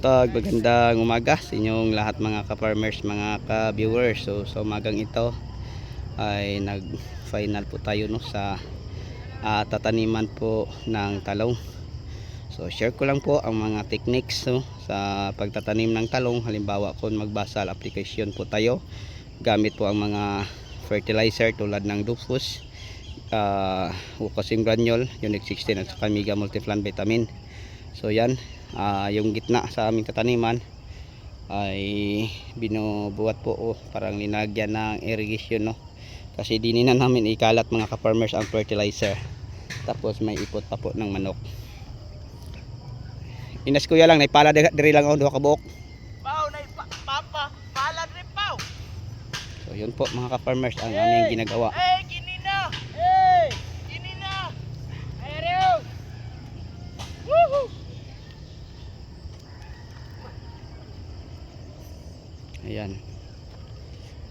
Kumusta? Magandang umaga sa inyong lahat mga ka-farmers, mga ka-viewers. So sa umagang ito ay nag-final po tayo no sa ah, tataniman po ng talong. So share ko lang po ang mga techniques no, sa pagtatanim ng talong. Halimbawa kung magbasal application po tayo, gamit po ang mga fertilizer tulad ng Dufus, uh, Ucasim Granule, Unique 16 at saka Mega Multiplant Vitamin. So yan, ah, yung gitna sa aming tataniman ay binubuhat po oh, parang linagyan ng irrigation no. Kasi dinin na namin ikalat mga ka-farmers ang fertilizer. Tapos may ipot pa po ng manok. Inas kuya lang, naipala diri diri lang ako duha ka buok. Pao na pa, papa, palad rin pao. So yun po mga ka-farmers ang aming ginagawa. Eh, kini na. Eh, kini na. Ayaw. Woohoo. Ayan.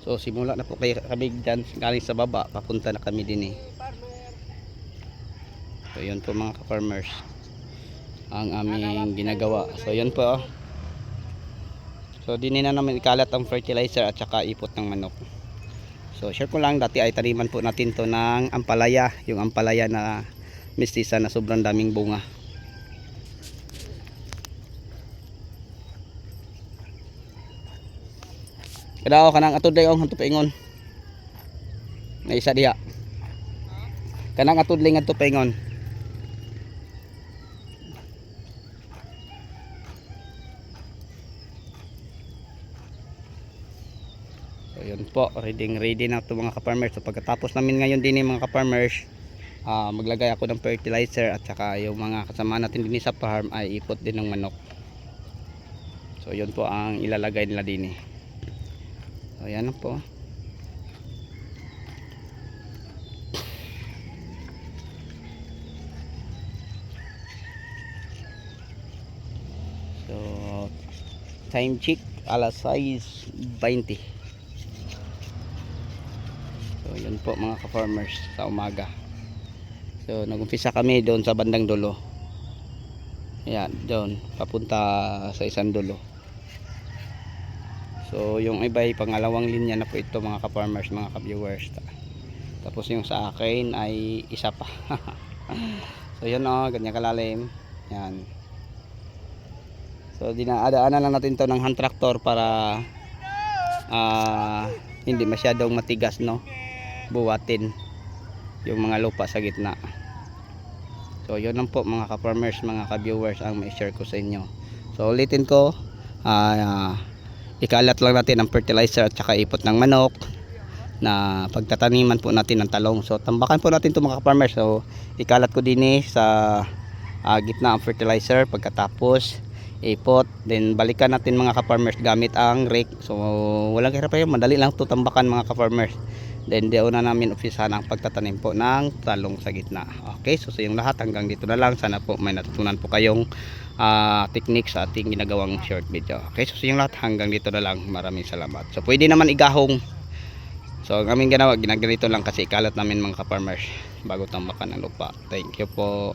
So simula na po kayo kami dyan galing sa baba papunta na kami din eh. So yun po mga ka-farmers ang aming ginagawa. So yun po. oh. So din na namin ikalat ang fertilizer at saka ipot ng manok. So share ko lang dati ay taniman po natin to ng ampalaya, yung ampalaya na mistisa na sobrang daming bunga. Kadao kanang atod day ong hanto paingon. Na isa diha. Kanang atod ling paingon. So yun po, ready ready na to mga ka-farmers. So pagkatapos namin ngayon din mga ka-farmers, ah, maglagay ako ng fertilizer at saka yung mga kasama natin din sa farm ay ipot din ng manok. So yun po ang ilalagay nila din eh. So yan po. So time check alas 6.20 So yun po mga ka-farmers sa umaga. So nagumpisa kami doon sa bandang dulo. Ayan, doon papunta sa isang dulo. So yung iba ay pangalawang linya na po ito mga ka-farmers, mga ka-viewers. Tapos yung sa akin ay isa pa. so yun o, ganyan kalalim. Yan. So dinaadaanan lang natin to ng hand tractor para ah, hindi masyadong matigas no. Buwatin yung mga lupa sa gitna. So yun lang po mga ka-farmers, mga ka-viewers ang may share ko sa inyo. So ulitin ko, ah ikalat lang natin ang fertilizer at saka ipot ng manok na pagtataniman po natin ng talong. So tambakan po natin ito mga farmers. So ikalat ko din eh sa ah, gitna ang fertilizer pagkatapos ipot. Then balikan natin mga ka-farmers gamit ang rake. So walang hirap yun. Madali lang ito tambakan mga ka-farmers. Then doon na namin umpisahan ang pagtatanim po ng talong sa gitna. Okay, so sa yung lahat hanggang dito na lang. Sana po may natutunan po kayong ah, technique sa ating ginagawang short video. Okay, so sa yung lahat hanggang dito na lang. Maraming salamat. So pwede naman igahong. So ang aming ginawa, ginaganito lang kasi ikalat namin mga ka-farmers bago tambakan ng lupa. Thank you po.